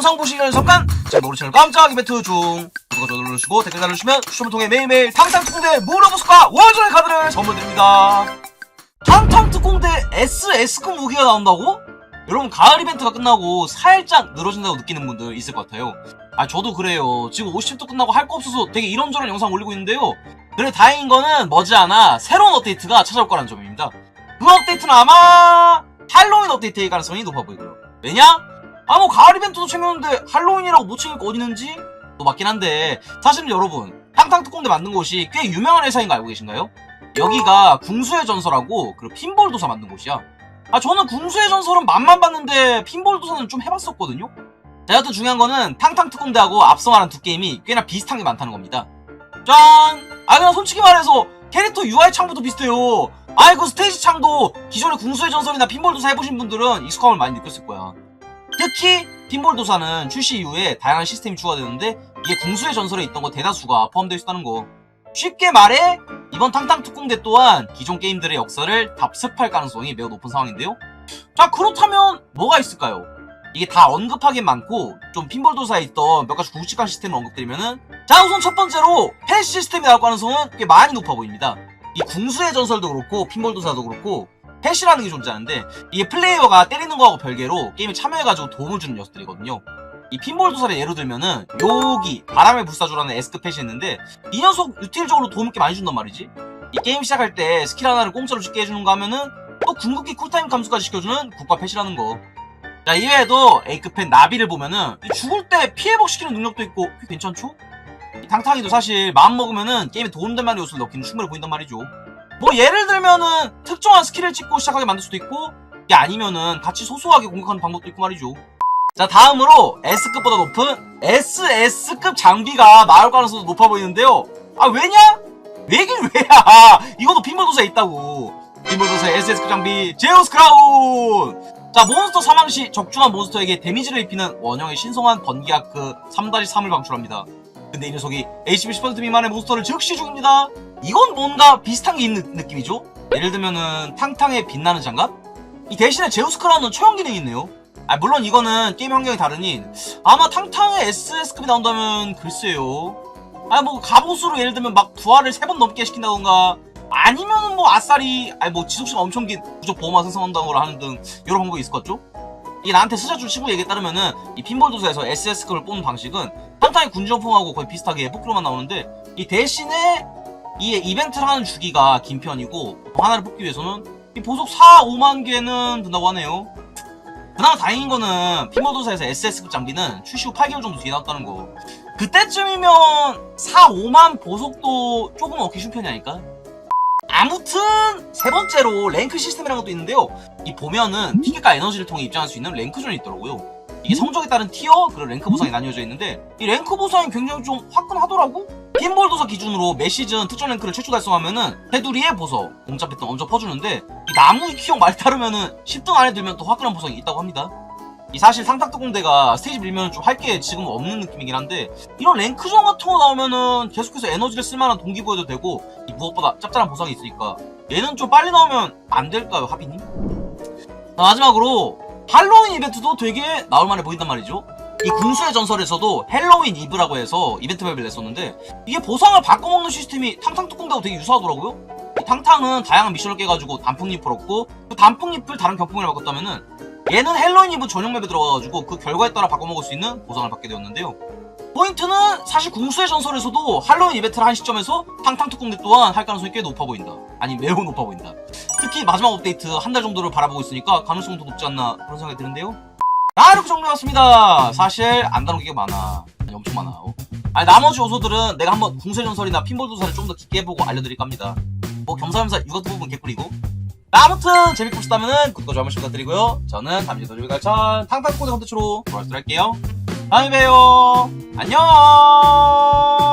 영상 보시기 전에 잠깐 제 노래 채널 깜짝 이벤트 중 구독과 좋아요 눌러주시고 댓글 달아주시면 추첨을 통해 매일매일 탕탕특공대 무료보스과 월전의 카드를 선물 드립니다. 탕탕특공대 SS급 무기가 나온다고? 여러분 가을 이벤트가 끝나고 살짝 늘어진다고 느끼는 분들 있을 것 같아요. 아 저도 그래요. 지금 50도 끝나고 할 거 없어서 되게 이런저런 영상 올리고 있는데요. 그래 다행인 거는 머지않아 새로운 업데이트가 찾아올 거라는 점입니다. 그 업데이트는 아마 할로윈 업데이트일 가능성이 높아 보이고요. 왜냐? 아 뭐 가을 이벤트도 챙겼는데 할로윈이라고 못 챙길 거 어디 있는지? 또 맞긴 한데 사실은 여러분 탕탕 특공대 만든 곳이 꽤 유명한 회사인 거 알고 계신가요? 여기가 궁수의 전설하고 그리고 핀볼 도사 만든 곳이야 아 저는 궁수의 전설은 맛만 봤는데 핀볼 도사는 좀 해봤었거든요 자 여튼 중요한 거는 탕탕 특공대하고 앞서 말한 두 게임이 꽤나 비슷한 게 많다는 겁니다 짠! 아 그냥 솔직히 말해서 캐릭터 UI 창부터 비슷해요 아이 그 스테이지 창도 기존의 궁수의 전설이나 핀볼 도사 해보신 분들은 익숙함을 많이 느꼈을 거야 특히 핀볼 도사는 출시 이후에 다양한 시스템이 추가되는데 이게 궁수의 전설에 있던 거 대다수가 포함되어 있다는 거. 쉽게 말해 이번 탕탕 특공대 또한 기존 게임들의 역사를 답습할 가능성이 매우 높은 상황인데요. 자 그렇다면 뭐가 있을까요? 이게 다 언급하긴 많고 좀 핀볼 도사에 있던 몇 가지 굵직한 시스템을 언급드리면은 자 우선 첫 번째로 패시 시스템이 나올 가능성은 꽤 많이 높아 보입니다. 이 궁수의 전설도 그렇고 핀볼 도사도 그렇고 패시라는 게 존재하는데 이게 플레이어가 때리는 거하고 별개로 게임에 참여해가지고 도움을 주는 녀석들이거든요 이 핀볼 도사를 예로 들면은 요기 바람의 불사조라는 에스크 패시 있는데 이 녀석 유틸적으로 도움을 꽤 많이 준단 말이지 이 게임 시작할 때 스킬 하나를 공짜로 짓게 해주는 거 하면은 또 궁극기 쿨타임 감소까지 시켜주는 국가 패시라는 거 자, 이외에도 A급의 나비를 보면은 이 죽을 때 피해 복시키는 능력도 있고 꽤 괜찮죠? 이 탕탕이도 사실 마음 먹으면은 게임에 도움될 만한 요소를 넣기는 충분히 보인단 말이죠. 뭐 예를 들면은 특정한 스킬을 찍고 시작하게 만들 수도 있고 이게 아니면은 같이 소소하게 공격하는 방법도 있고 말이죠. 자 다음으로 S급보다 높은 SS급 장비가 나올 가능성도 높아 보이는데요. 아 왜냐? 왜긴 왜야? 이것도 빈볼도사에 있다고. 빈볼도사의 SS급 장비 제우스 크라운. 자 몬스터 사망 시 적중한 몬스터에게 데미지를 입히는 원형의 신성한 번개아크 3-3을 방출합니다. 근데 이 녀석이 HP 10% 미만의 몬스터를 즉시 죽입니다. 이건 뭔가 비슷한 게 있는 느낌이죠? 예를 들면은 탕탕의 빛나는 장갑? 이 대신에 제우스 크라운은 처형 기능이 있네요. 아 물론 이거는 게임 환경이 다르니 아마 탕탕의 SS급이 나온다면 글쎄요. 아뭐 갑옷으로 예를 들면 막 부하를 세 번 넘게 시킨다던가 아니면은 뭐 아싸리 아니 뭐 지속시간 엄청 긴 부족 보호막 생성한다거나 하는 등 여러 방법이 있을 것 같죠? 이게 나한테 스자주 친구 얘기에 따르면은 이 핀볼 도서에서 SS급을 뽑는 방식은 탕탕의 군주용품하고 거의 비슷하게 뽑기로만 나오는데 이 대신에 이 이벤트를 하는 주기가 긴 편이고 하나를 뽑기 위해서는 이 보석 4, 5만 개는 든다고 하네요. 그나마 다행인 거는 핀볼도사에서 SS급 장비는 출시 후 8개월 정도 뒤에 나왔다는 거. 그때쯤이면 4, 5만 보석도 조금 얻기 쉬운 편이 아닐까? 아무튼 세 번째로 랭크 시스템이라는 것도 있는데요. 이 보면은 티켓과 에너지를 통해 입장할 수 있는 랭크존이 있더라고요. 이게 성적에 따른 티어 그리고 랭크 보상이 나뉘어져 있는데 이 랭크 보상이 굉장히 좀 화끈하더라고. 핀볼 도서 기준으로 매 시즌 특정 랭크를 최초 달성하면은 테두리에 보석, 공짜 패턴 엄청 퍼주는데 이 나무 키용 말 따르면은 10등 안에 들면 또 화끈한 보상이 있다고 합니다. 이 사실 상탁특공대가 스테이지 밀면 좀 할 게 지금 없는 느낌이긴 한데 이런 랭크전 같은 거 나오면은 계속해서 에너지를 쓸만한 동기부여도 되고 이 무엇보다 짭짤한 보상이 있으니까 얘는 좀 빨리 나오면 안 될까요 하비님? 자, 마지막으로 할로윈 이벤트도 되게 나올 만해 보인단 말이죠 이 궁수의 전설에서도 헬로윈 이브라고 해서 이벤트 맵을 냈었는데 이게 보상을 바꿔먹는 시스템이 탕탕특공대하고 되게 유사하더라고요 이 탕탕은 다양한 미션을 깨가지고 단풍잎을 얻고 그 단풍잎을 다른 경품이랑 바꿨다면은 얘는 헬로윈 이브 전용 맵에 들어가가지고 그 결과에 따라 바꿔먹을 수 있는 보상을 받게 되었는데요. 포인트는 사실 궁수의 전설에서도 할로윈 이벤트를 한 시점에서 탕탕특공대 또한 할 가능성이 꽤 높아 보인다. 아니 매우 높아 보인다. 특히 마지막 업데이트 한 달 정도를 바라보고 있으니까 가능성도 높지 않나 그런 생각이 드는데요. 아 이렇게 정리해봤습니다. 사실 안 다룬 게 많아. 아니 엄청 많아. 어? 아니 나머지 요소들은 내가 한번 궁수의 전설이나 핀볼 도사를 좀 더 깊게 해보고 알려드릴까 합니다. 뭐 겸사겸사 육아도 부분 개꿀이고 아무튼 재밌게 보셨다면 구독과 좋아요 부탁드리고요. 저는 다음 주에 도리가천 탕탕코드 컨텐츠로 돌아오도록 할게요. 다음에 봬요. 안녕!